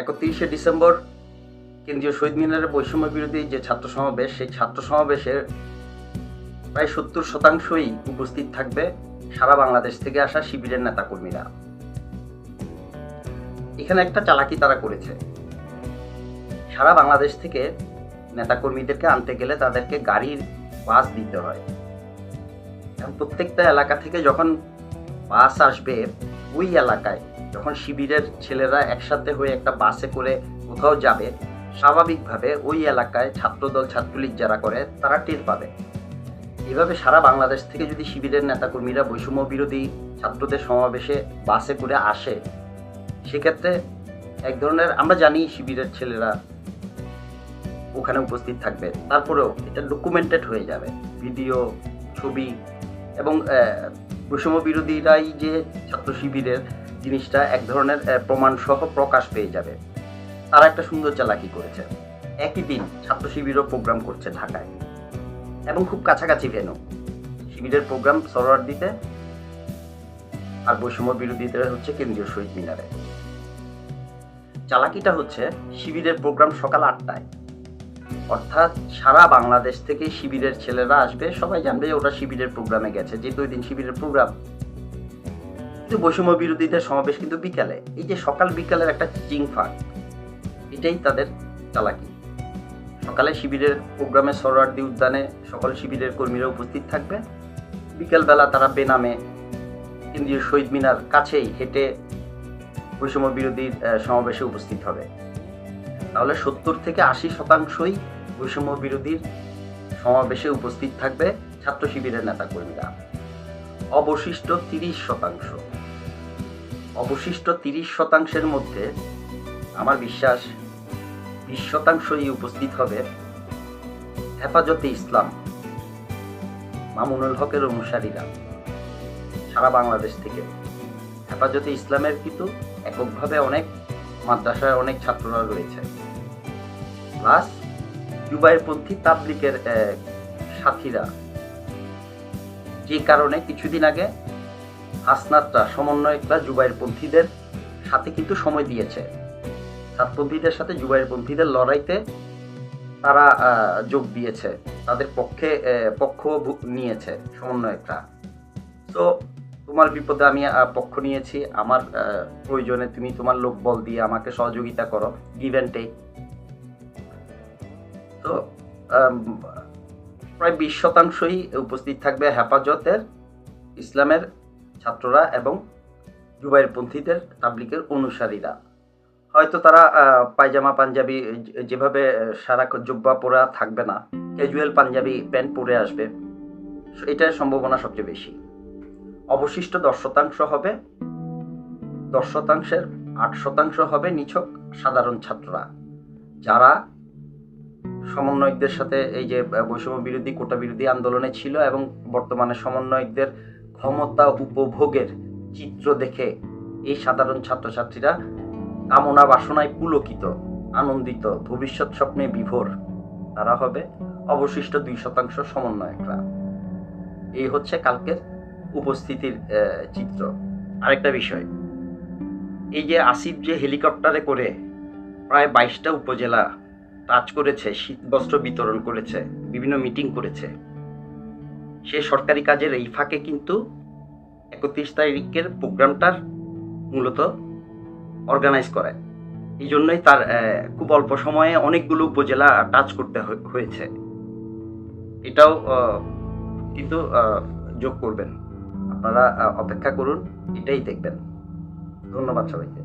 একত্রিশে ডিসেম্বর কেন্দ্রীয় শহীদ মিনারের বৈষম্য বিরোধী যে ছাত্র সমাবেশ, সেই ছাত্র সমাবেশের প্রায় সত্তর শতাংশই উপস্থিত থাকবে সারা বাংলাদেশ থেকে আসা শিবিরের নেতাকর্মীরা। এখানে একটা চালাকি তারা করেছে। সারা বাংলাদেশ থেকে নেতাকর্মীদেরকে আনতে গেলে তাদেরকে গাড়ির বাস দিতে হয়। প্রত্যেকটা এলাকা থেকে যখন বাস আসবে, ওই এলাকায় যখন শিবিরের ছেলেরা একসাথে হয়ে একটা বাসে করে কোথাও যাবে, স্বাভাবিকভাবে ওই এলাকায় ছাত্রদল, ছাত্রলীগ যারা করে, তারা টের পাবে। এভাবে সারা বাংলাদেশ থেকে যদি শিবিরের নেতাকর্মীরা বৈষম্য বিরোধী ছাত্রদের সমাবেশে বাসে করে আসে, সেক্ষেত্রে এক ধরনের আমরা জানি শিবিরের ছেলেরা ওখানে উপস্থিত থাকবে। তারপরেও এটা ডকুমেন্টেড হয়ে যাবে। ভিডিও, ছবি এবং বৈষম্য বিরোধীরাই যে ছাত্র শিবিরের জিনিসটা এক ধরনের প্রমাণ সহ প্রকাশ পেয়ে যাবে। তারা একটা সুন্দর চালাকি করেছে। একই দিন ছাত্র শিবিরও প্রোগ্রাম করছে ঢাকায়। এবং খুব কাছাকাছি ভেনু শিবিরের প্রোগ্রাম সরোয়ার দিতে আর বৈষম্য বিরোধীদের হচ্ছে কেন্দ্রীয় শহীদ মিনারে। চালাকিটা হচ্ছে শিবিরের প্রোগ্রাম সকাল আটটায়। অর্থাৎ সারা বাংলাদেশ থেকে শিবিরের ছেলেরা আসবে। সবাই জানবে ওটা শিবিরের প্রোগ্রামে গেছে। যেহেতু ওই দিন শিবিরের প্রোগ্রাম। কিন্তু বৈষম্য বিরোধীদের সমাবেশ কিন্তু বিকালে। এই যে সকাল বিকালের একটা চিং ফাঁক এটাই তাদের চালাকি। সকালে শিবিরের প্রোগ্রামে সরোয়ার্দি উদ্যানে সকল শিবিরের কর্মীরা উপস্থিত থাকবে। বিকেলবেলা তারা বেনামে কেন্দ্রীয় শহীদ মিনার কাছেই হেঁটে বৈষম্য বিরোধী আহ, সমাবেশে উপস্থিত হবে। তাহলে সত্তর থেকে আশি শতাংশই বৈষম্য বিরোধীর সমাবেশে উপস্থিত থাকবে ছাত্র শিবিরের নেতাকর্মীরা। অবশিষ্ট তিরিশ শতাংশ। অবশিষ্ট তিরিশ শতাংশের মধ্যে আমার বিশ্বাস বিশ শতাংশই উপস্থিত হবে হেফাজতে ইসলাম মামুনুল হকের অনুসারীরা। সারা বাংলাদেশ থেকে হেফাজতে ইসলামের কিন্তু এককভাবে অনেক মাদ্রাসায় অনেক ছাত্ররা রয়েছে। প্লাস জুবাইরপন্থী তাবলিকের আহ, সাথীরা যে কারণে কিছুদিন আগে হাসনাতরা সমন্বয়করা জুবাইরপন্থীদের সাথে কিন্তু সময় দিয়েছে। সাতপন্থীদের সাথে জুবাইরপন্থীদের লড়াইতে তারা যোগ দিয়েছে। তাদের পক্ষে পক্ষ নিয়েছে সমন্বয়করা। তো তোমার বিপদে আমি পক্ষ নিয়েছি। আমার প্রয়োজনে তুমি তোমার লোক বল দিয়ে আমাকে সহযোগিতা করো গিভ অ্যান্ড টেক তো প্রায় বিশ শতাংশই উপস্থিত থাকবে হেফাজতের ইসলামের ছাত্ররা এবং জুবাইরপন্থীদের তাবলিকের অনুসারীরা। হয়তো তারা পায়জামা, পাঞ্জাবি যেভাবে সারা জুব্বা পরা থাকবে না ক্যাজুয়াল পাঞ্জাবি, প্যান্ট পরে আসবে। এটার সম্ভাবনা সবচেয়ে বেশি। অবশিষ্ট দশ শতাংশ হবে, দশ শতাংশের আট শতাংশ হবে নিছক সাধারণ ছাত্ররা, যারা সমন্বয়কদের সাথে এই যে বৈষম্য বিরোধী, কোটা বিরোধী আন্দোলনে ছিল এবং বর্তমানে সমন্বয়কদের ক্ষমতা উপভোগের চিত্র দেখে এই সাধারণ ছাত্রছাত্রীরা কামনা বাসনায় পুলকিত, আনন্দিত, ভবিষ্যৎ স্বপ্নে বিভোর তারা হবে অবশিষ্ট দুই শতাংশ সমন্বয়করা। এই হচ্ছে কালকের উপস্থিতির চিত্র। আরেকটা বিষয়, এই যে আসিফ যে হেলিকপ্টারে করে প্রায় বাইশটা উপজেলা টাচ করেছে শীত বস্ত্র বিতরণ করেছে, বিভিন্ন মিটিং করেছে। সে সরকারি কাজের এই ফাঁকে কিন্তু একত্রিশ তারিখের প্রোগ্রামটার মূলত অর্গানাইজ করে এই জন্যই তার খুব অল্প সময়ে অনেকগুলো উপজেলা টাচ করতে হয়েছে। এটাও কিন্তু যোগ করবেন। আপনারা অপেক্ষা করুন, এটাই দেখবেন। ধন্যবাদ সবাইকে।